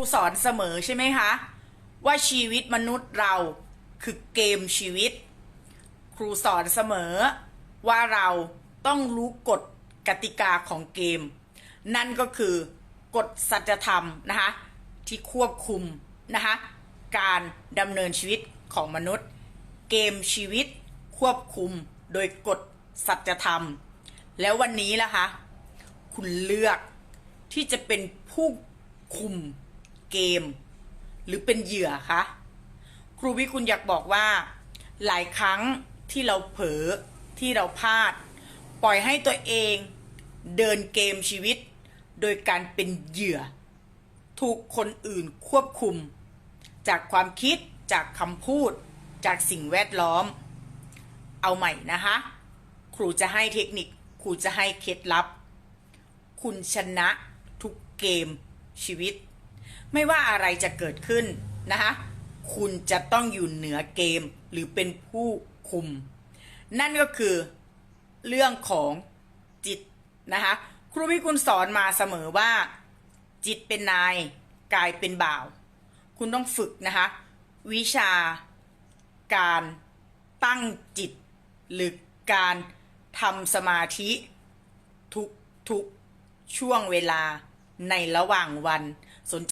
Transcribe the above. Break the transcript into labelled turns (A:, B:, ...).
A: รูสอนเสมอใช่ไหมคะ ว่าชีวิตมนุษย์เราคือเกมชีวิต ครูสอนเสมอ ว่าเราต้องรู้กฎกติกาของเกม นั่นก็คือกฎสัจธรรมนะคะที่ควบคุมนะคะการดำเนินชีวิตของมนุษย์ เกมชีวิตควบคุมโดยกฎสัจธรรม แล้ววันนี้ล่ะคะ คุณเลือกที่จะเป็นผู้คุม เกม หรือเป็นเหยื่อคะครูวิคุณอยากบอกว่า หลายครั้งที่เราเผลอที่เราพลาด ปล่อยให้ตัวเองเดินเกมชีวิต โดยการเป็นเหยื่อ ถูกคนอื่นควบคุม จากความคิดจากคำพูด จากสิ่งแวดล้อม เอาใหม่นะคะ ครูจะให้เทคนิคครูจะให้เคล็ดลับ คุณชนะทุกเกมชีวิต ไม่ว่าอะไรจะเกิดขึ้นนะคะคุณจะต้องอยู่เหนือเกมหรือเป็นผู้คุม นั่นก็คือเรื่องของจิตนะคะครูวิคุณสอนมาเสมอว่า จิตเป็นนายกายเป็นบ่าว คุณต้องฝึกนะคะวิชาการตั้งจิต หรือการทำสมาธิทุกทุกช่วงเวลาในระหว่างวันสน